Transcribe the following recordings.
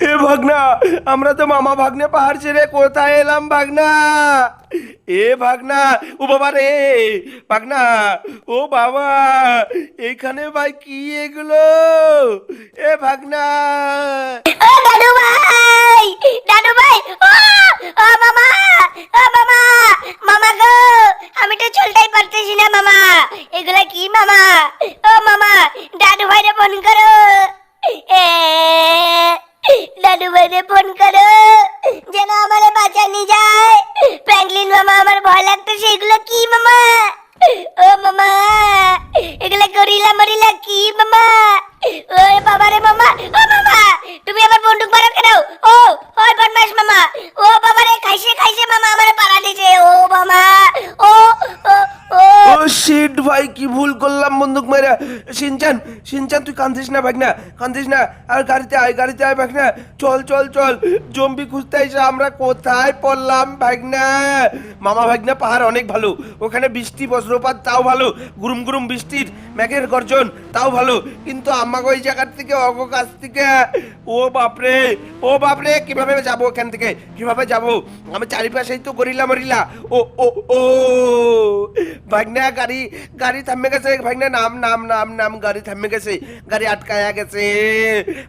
এ ভাগনা, আমরা তো মামা ভাগ্নে পাহাড় ছেড়ে কোথায় এলাম ভাগনা? এ ভাগনা, ও বাবা রে, ভাগনা, ও বাবা, এখানে ভাই কি এগুলো? এ ভাগনা। ও দাদু ভাই দাদু ভাই, ও ও মামা ও মামা মামা গো, আমি তো চলতেই পারতেছি না মামা, এগুলা কি মামা? ও মামা, দাদু ভাইরে ফোন করো। এ ভাইরে ফোন করো। যেন আমারে বাঁচানি যায়। ফ্র্যাঙ্কলিন মামা, আমার ভয় লাগতেছে এগুলো কি মামা? ও মামা, এগুলো গরিলা মরিলা কি মামা? ও বাবা মামা, ও মামা! ভাই, কি ভুল করলাম বন্দুক মেরে? সিনচান সিনচান, তুই কান্দিস না, ভাগনা কান্দিস না। আর গাড়িতে আয় গাড়িতে আয়, ভাগনা। চল চল চল। জম্বি খুঁজতে এসে আমরা কোথায় পড়লাম, ভাগনা? মামা ভাগনা, পাহাড় অনেক ভালো। ওখানে বৃষ্টি, বজ্রপাত, তাও ভালো। গুরুম গুরুম বৃষ্টির মেঘের গর্জন, তাও ভালো। কিন্তু আমাকে ওই জায়গার থেকে, অগ কাছ থেকে, ও বাপরে ও বাপরে, কীভাবে যাব ওখান থেকে? কীভাবে যাব? আমি চারিপাশেই তো গরিলা মরিলা। ও ও ও, ভাগনা, গাড়ি গাড়ি থামে গেছে। ভাগনা নাম নাম নাম নাম, গাড়ি থামে গেছে। গাড়ি আটকায়া গেছে।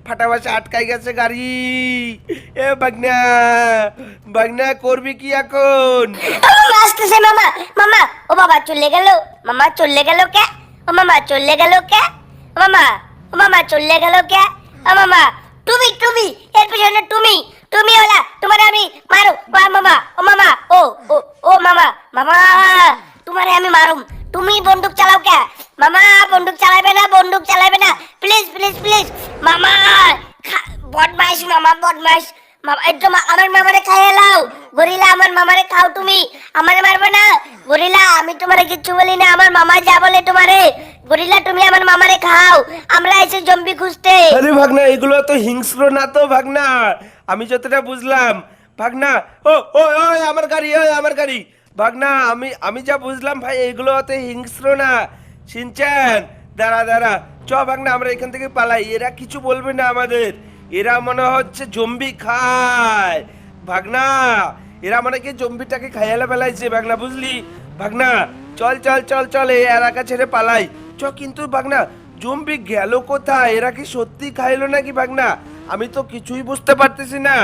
ফাটাবাসে আটকাই গেছে গাড়ি। এ ভাগনা ভাগনা, করবি কি এখন? আসতেছে, মামা মামা। ও বাবা চলে গেল। মামা চলে গেল কে? ও মামা চলে গেল কে? মামা, ও মামা চলে গেল কে? ও মামা, তুমি তুমি, এর পিছনে তুমি। তুমি ওলা তোমারে আমি মারো। মামা, ও মামা, ও ও ও মামা মামা তোমারে আমি মারুম তুমি বন্দুক চালাও কে মামা বন্দুক চালাবে না বন্দুক চালাবে না প্লিজ প্লিজ প্লিজ মামা বদমাইশ মামা মামা একদম আমার মামারে খাইয়ে লাও গরিলা, আমার মামারে খাও তুমি। আমারে মারবে না। গরিলা, আমি তোমারে কিচ্ছু বলি না। আমার মামা যা বলে তোমারে। গরিলা, তুমি আমার মামারে খাও। আমরা এসে জম্বি খুঁজতে। আরে ভাগনা, এগুলো তো হিংস্র না তো ভাগনা? আমি যতটা বুঝলাম, ভাগনা, ও ও ও আমার গাড়ি ওই আমার গাড়ি। ভাগনা, আমি আমি যা বুঝলাম ভাই, এগুলো অত হিংস্র না। সিনচান দাঁড়া দাঁড়া। চ ভাগনা, আমরা এখান থেকে পালাই। এরা কিছু বলবে না আমাদের। এরা মনে হচ্ছে জম্বি খায়। ভাগনা, এরা মানে কি জম্বিটাকে খাইয়ালে বেলাইছে ভাগনা, বুঝলি? ভাগনা, চল চল চল চল, এই এলাকা ছেড়ে পালাই। চ, কিন্তু ভাগনা, জম্বি গেল কোথায়? এরা কি সত্যি খাইলো নাকি ভাগনা? আমি তো কিছুই বুঝতে পারতেছি না।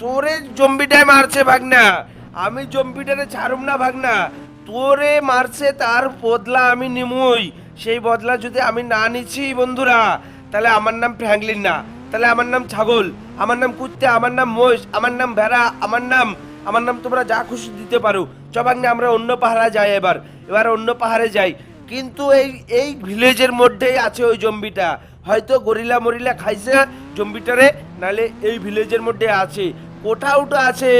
তোরে জম্বিটায় মারছে ভাগনা। আমি জম্বিটারে ছাড়ুম না ভাগনা। তোরে মারছে তার বদলা আমি নিমুই। সেই বদলা যদি আমি না নিছি বন্ধুরা, তাহলে আমার নাম ফ্র্যাঙ্কলিন না। তাহলে আমার নাম ছাগল, আমার নাম কুত্তে, আমার নাম মোষ আমার নাম ভেড়া, আমার নাম আমার নাম তোমরা যা খুশি দিতে পারো। চবাগ্নে আমরা অন্য পাহাড়ে যাই এবার এবার অন্য পাহাড়ে যাই। কিন্তু এই এই ভিলেজের মধ্যেই আছে ওই জম্বিটা। হয়তো গরিলা মরিলা খাইছে জম্বিটারে, নালে এই ভিলেজের মধ্যে আছে। কোথাও তো আছে,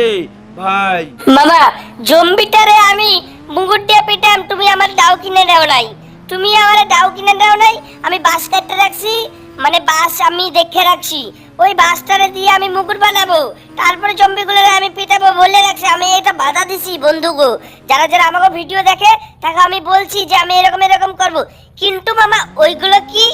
ভাই। মামা জম্বিটারে আমি মুগুর দিয়ে পিটাম, তুমি আমার দাও কিনে দাও নাই। তুমি আমার দাও কিনে দাও নাই, আমি বাস কাটতে রাখছি মানে বাস আমি দেখে রাখছি। ওই বাসটারে দিয়ে আমি মুকুট বানাবো, তারপরে জম্বিগুলো আমি পিটাবো বলে রাখছি, আমি এটা বাধা দিছি বন্ধুগো যারা যারা আমাকে ভিডিও দেখে, তাকে আমি বলছি যে আমি এরকম এরকম করব। কিন্তু মামা, ওইগুলো কি?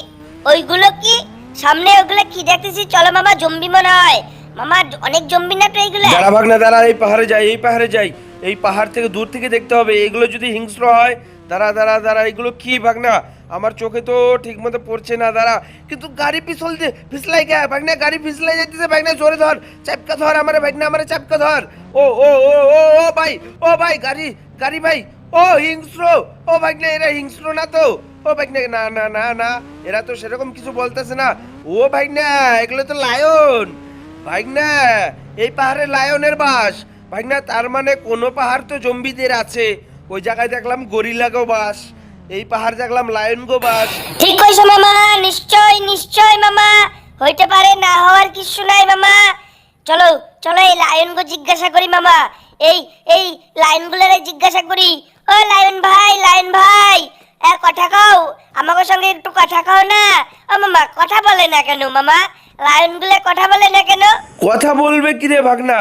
ওইগুলো কি? সামনে ওইগুলো কি দেখতেছি? চলো মামা, জম্বি মনে হয়। মামা, অনেক জম্বি না তো এইগুলো? দাঁড়া ভাগ না দাঁড়া, এই পাহাড়ে যাই, এই পাহাড়ে যাই। এই পাহাড় থেকে দূর থেকে দেখতে হবে, এগুলো যদি হিংস্র হয় দাঁড়া দাঁড়া দাঁড়া, এগুলো কি ভাগনা? আমার চোখে তো ঠিক মতো পড়ছে না, দাঁড়া। কিন্তু গাড়ি পিছল পিছলাই গে ভাগনা, গাড়ি পিছলাই যাইতেছে ভাগ না জোরে ধর। চাপকা ধর আমারে ভাগ না আমারে চাপকা ধর। ও ও ও ও ও ভাই ও, ভাই, গাড়ি গাড়ি, ভাই। ও, হিংস্র। ও ভাগ না এরা হিংস্র না তো? ও ভাই না না না না, এরা তো সেরকম কিছু বলতেছে না। ও ভাই না এগুলো তো লায়ন। ভাইগনা এই পাহাড়ে লায়নের বাস। ভাইগনা তার মানে কোনো পাহাড় তো জম্বিদের আছে। ওই জায়গায় দেখলাম গরিলা বাস এই পাহাড় দেখলাম লায়ন গো বাস। ঠিক কইছো মামা নিশ্চয় নিশ্চয় মামা হইতে পারে না হওয়ার কিছু নাই মামা। চলো চলো এই লায়নগো জিজ্ঞাসা করি মামা এই এই লাইনগুলোরে জিজ্ঞাসা করি। ও লায়ন ভাই লায়ন ভাই এ কথা কও আমাকে সঙ্গে একটু কথা কও না। ও মামা কথা বলে না কেন মামা? লায়ন লায়নগুলো কথা বলে না কেন? কথা বলবে কি রে ভাগনা?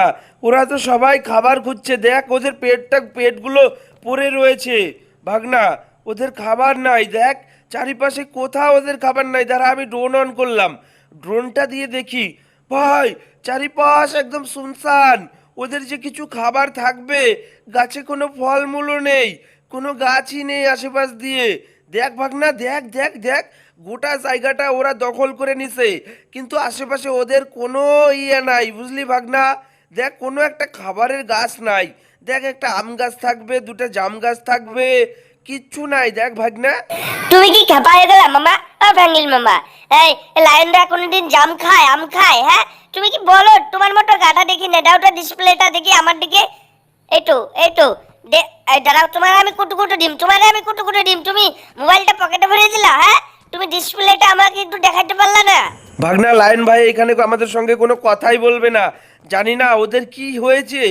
ওরা তো সবাই খাবার খুঁজছে দেখ ওদের পেটটা পেটগুলো পড়ে রয়েছে। ভাগনা, ওদের খাবার নাই, দেখ। চারিপাশে কোথাও ওদের খাবার নাই। দাঁড়া, আমি ড্রোন অন করলাম। ড্রোনটা দিয়ে দেখি, ভাই, চারিপাশ একদম শুনশান। ওদের যে কিছু খাবার থাকবে, গাছে কোনো ফলমূলও নেই, কোনো গাছই নেই আশেপাশ দিয়ে। দেখ ভাগনা, দেখ দেখ দেখ, গোটা জায়গাটা ওরা দখল করে নিছে। কিন্তু আশেপাশে ওদের কোনো ইয়ে নাই, বুঝলি ভাগনা? দেখ, কোনো একটা খাবারের গাছ নাই। দেখ একটা আম গাছ থাকবে দুটো জাম গাছ থাকবে কিচ্ছু নাই দেখ ভাগনা। তুমি কি খেপা হয়ে গেলা মামা? ফ্র্যাঙ্কলিন মামা। এই লায়নরা কোনোদিন জাম খায় আম খায় হ্যাঁ? তুমি কি বলো তোমার মতো গাধা দেখি না ডাউটা ডিসপ্লেটা দেখি আমার দিকে? এই তো এই তো দাঁড়াও তোমার আমি কুটু কুটু ডিম তোমার আমি কুটু কুটু ডিম তুমি মোবাইলটা পকেটে ভরে দিলা হ্যাঁ? তুমি ডিসপ্লেটা আমাকে একটু দেখাতে পারলা না? ভাগনা লায়ন ভাই এখানে আমাদের সঙ্গে কোনো কথাই বলবে না। জানি না, ওদের কি হয়েছে?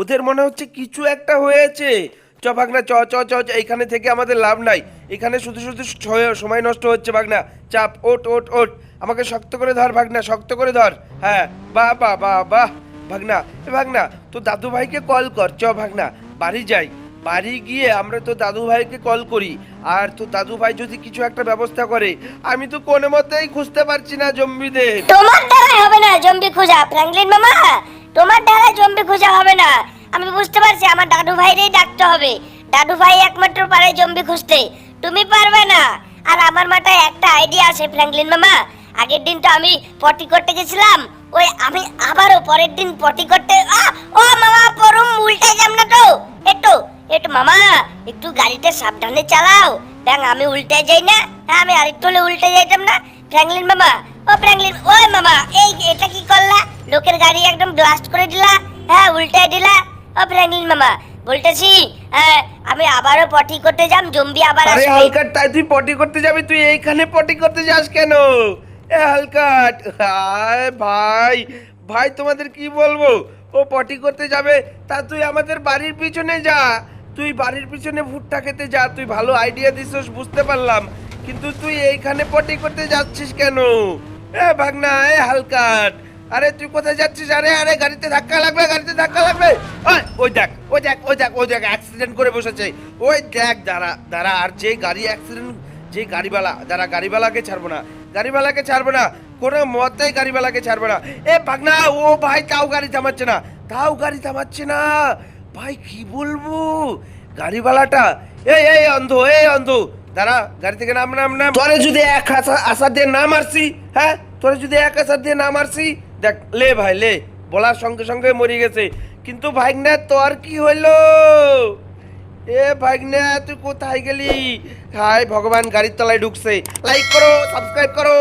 ওদের মনে হচ্ছে কিছু একটা হয়েছে। চ ভাগনা, চ চ চ এখানে থেকে আমাদের লাভ নাই। এখানে শুধু শুধু সময় নষ্ট হচ্ছে ভাগনা। চাপ ওট ওট ওট আমাকে শক্ত করে ধর ভাগনা, শক্ত করে ধর। হ্যাঁ বা বা বা বাহ ভাগনা, এ ভাগনা তো দাদু ভাইকে কল কর। চ ভাগনা, বাড়ি যাই। বাড়ি গিয়ে আমরা তো দাদু ভাইকে কল করি। আর তো দাদু ভাই যদি কিছু একটা ব্যবস্থা করে, আমি তো কোনো মতেই খুঁজতে পারছি না জম্বিদের। তোমার দ্বারা হবে না জম্বি খোঁজা ফ্র্যাঙ্কলিন মামা। তোমার দ্বারা জম্বি খোঁজা হবে না। আমি বুঝতে পারছি আমার দাদু ভাইরেই ডাকতে হবে। দাদু ভাই একমাত্র পারে জম্বি খুঁজতে। তুমি পারবে না। আর আমার মাথায় একটা আইডিয়া আছে ফ্র্যাঙ্কলিন মামা। আগের দিন তো আমি পটি করতে গেছিলাম। ওই আমি আবারও পরের দিন পটি করতে ও মামা পরম উল্টে যাম না তো একটু একটু মামা একটু গাড়িটা সাবধানে চালাও। ব্যাং আমি উল্টে যাই না। হ্যাঁ আমি আরেকটু হলে উল্টে যাইতাম না। ফ্র্যাঙ্কলিন মামা ও ফ্র্যাঙ্কলিন ওই মামা এই এটা কি করলা? লোকের গাড়ি একদম ব্লাস্ট করে দিলা। হ্যাঁ উল্টে দিলা। ও ফ্র্যাঙ্কলিন মামা বলতেছি হ্যাঁ আমি আবারও পটি করতে যাম জম্বি আবার আরে হালকাট তাই তুই পটি করতে যাবি? তুই এইখানে পটি করতে যাস কেন? এ হালকাট আয় ভাই ভাই তোমাদের কি বলব? ও পটি করতে যাবে তা তুই আমাদের বাড়ির পিছনে যা। তুই বাড়ির পিছনে ভুট্টা খেতে যা তুই ভালো আইডিয়া দিছিস বুঝতে পারলাম। কিন্তু তুই এইখানে পটি করতে যাচ্ছিস কেন? এ ভাগনা এ হালকাট। আরে তুই কোথায় যাচ্ছিস? আরে আরে গাড়িতে ধাক্কা লাগবে গাড়িতে ধাক্কা লাগবে। ওই, দেখ ওই দেখ ওই দেখ ওই দেখ অ্যাক্সিডেন্ট করে বসেছে। ওই দেখ দাঁড়া দাঁড়া আর যে গাড়ি অ্যাক্সিডেন্ট যে গাড়িওয়ালা দাঁড়া গাড়িওয়ালাকে ছাড়বো না গাড়িওয়ালাকে ছাড়বো না কোনো মতেই গাড়িওয়ালাকে ছাড়বো না। এ ভাগনা ও ভাই তাও গাড়ি থামাচ্ছে না তাও গাড়ি থামাচ্ছে না। ভাই, কি বলব? গাড়িওয়ালাটা। এই এই, অন্ধ এই, অন্ধ। দাঁড়া, গাড়ি থেকে নাম নাম নাম। তোরে যদি এক আশা দিয়ে না মারছি হ্যাঁ? তোরে যদি এক আশা দিয়ে না মারছি, দেখ, লে ভাই, লে। বলার সঙ্গে সঙ্গে মরে গেছে। কিন্তু ভাইগনা তোর কি হইল? এ ভাইগনা তুই কোথায় গেলি? হাই ভগবান, গাড়ির তলায় ঢুকছে। লাইক করো সাবস্ক্রাইব করো।